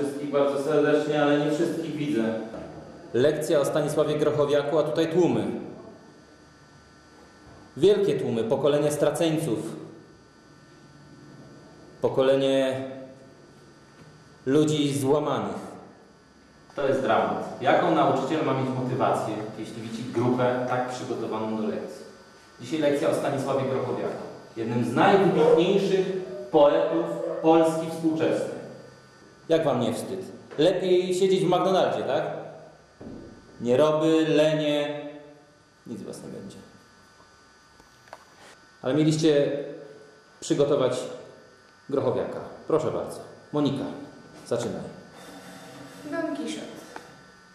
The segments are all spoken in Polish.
Wszystkich bardzo serdecznie, ale nie wszystkich widzę. Lekcja o Stanisławie Grochowiaku, a tutaj tłumy. Wielkie tłumy, pokolenie straceńców. Pokolenie ludzi złamanych. To jest dramat. Jaką nauczyciel ma mieć motywację, jeśli widzi grupę tak przygotowaną do lekcji? Dzisiaj lekcja o Stanisławie Grochowiaku, jednym z najwybitniejszych poetów Polski współczesnej. Jak wam nie wstyd? Lepiej siedzieć w McDonaldzie, tak? Nie roby, lenie, nic was nie będzie. Ale mieliście przygotować Grochowiaka. Proszę bardzo. Monika, zaczynaj. Don Kiszot.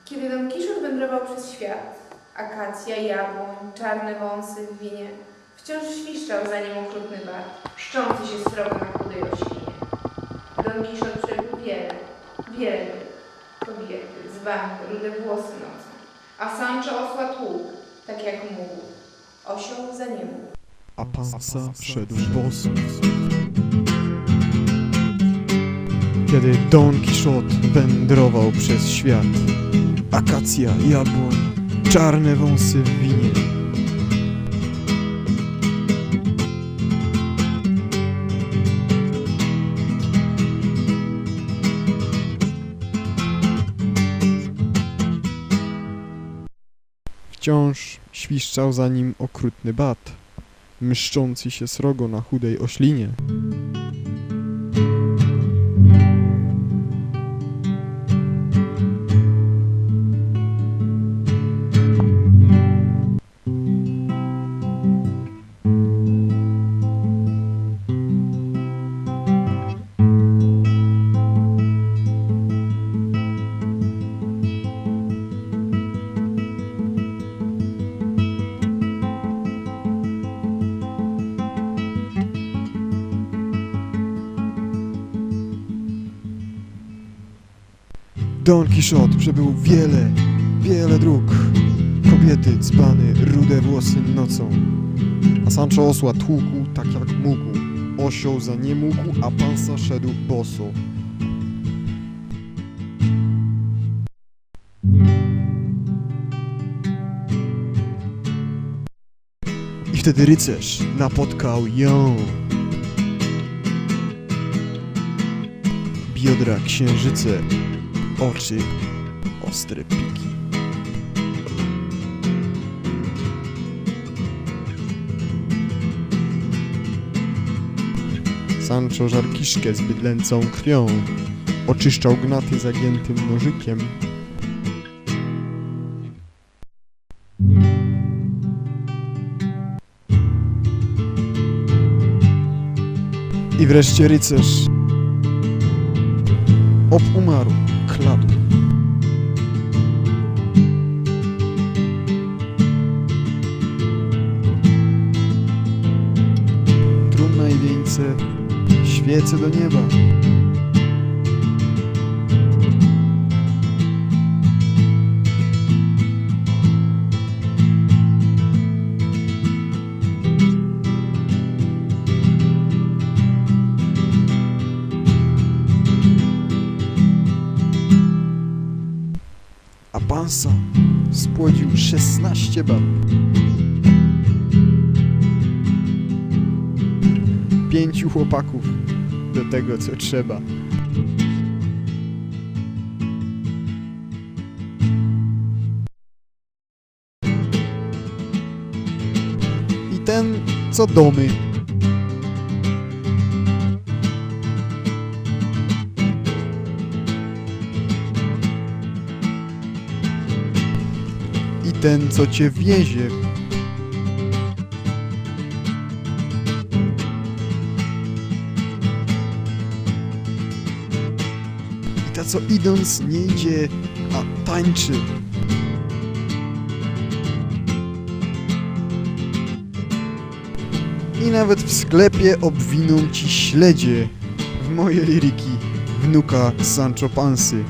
Kiedy Don Kiszot wędrował przez świat, akacja, jabłoń, czarne wąsy w winie, wciąż świszczał za nim okrutny bar, szczący się srogo na chudej oślinie. Don Kiszot przebył wiele, wiele kobiety, dzbany, rude włosy nocą, a Sancho osła tłukł, tak jak mógł. Osioł za mógł. a pansa szedł boso. Kiedy Don Kiszot wędrował przez świat, akacja, jabłoń, czarne wąsy w winie. Wciąż świszczał za nim okrutny bat mszczący się srogo na chudej oślinie. Don Quixote przebył wiele, wiele dróg. Kobiety, dzbany, rude włosy nocą. A Sancho osła tłukł tak jak mógł. Osioł za nie mógł, a pansa szedł boso. I wtedy rycerz napotkał ją. Biodra księżyce, oczy, ostre piki. Sancho żar kiszkę z bydlęcą krwią, oczyszczał gnaty zagiętym nożykiem. I wreszcie rycerz obumarł kladł. Trumna i wieńce, świece do nieba. A pansa spłodził 16 bab. Pięciu chłopaków do tego, co trzeba. I ten, co domy. Ten, co cię wiezie. I ta, co idąc nie idzie, a tańczy. I nawet w sklepie obwiną ci śledzie w moje liryki wnuka Sancho Pansy.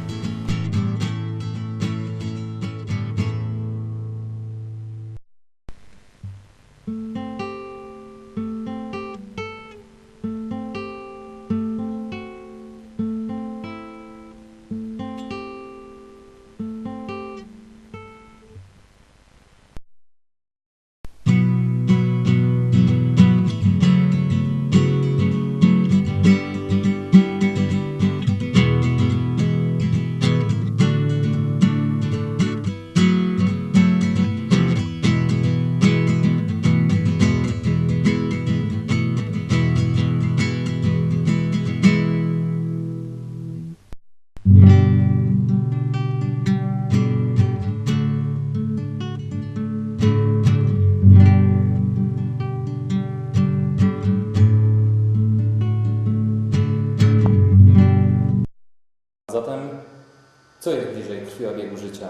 Życia?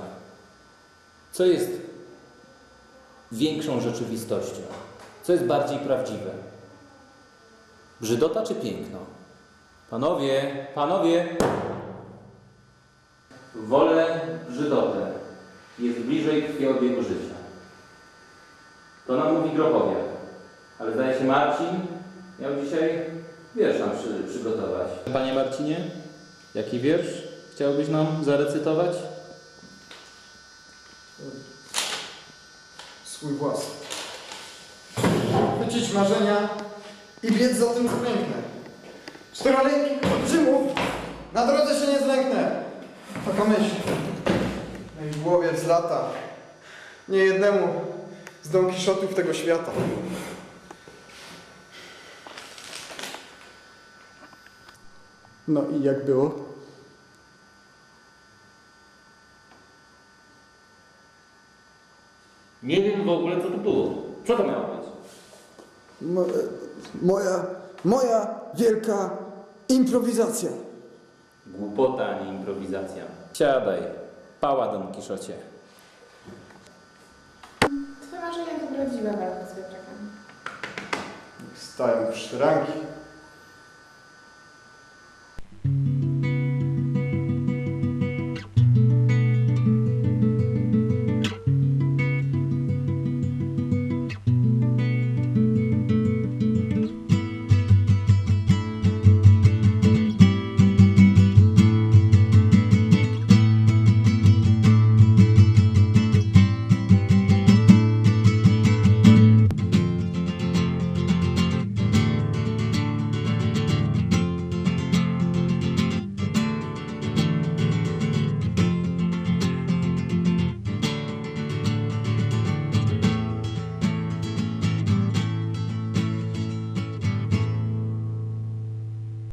Co jest większą rzeczywistością? Co jest bardziej prawdziwe? Brzydota czy piękno? Panowie, panowie! Wolę brzydotę. Jest bliżej krwiobiegu życia. To nam mówi Grochowiak. Ale zdaje się Marcin miał dzisiaj wiersz nam przy, przygotować. Panie Marcinie, jaki wiersz chciałbyś nam zarecytować? Swój własny. Chwycić marzenia i biec za tym, co piękne. Czterolejki olbrzymów, na drodze się nie zlęknę. Taka myśl. No i w głowie z lata. Nie jednemu z Don Kiszotów tego świata. No i jak było? Nie wiem w ogóle, co to było. Co to miało być? Mo- moja, moja wielka improwizacja. Głupota, a nie improwizacja. Siadaj. Pała, Don Kiszocie. Twoje marzenia to prawdziwa walka z wiatrakiem. Stają w szranki,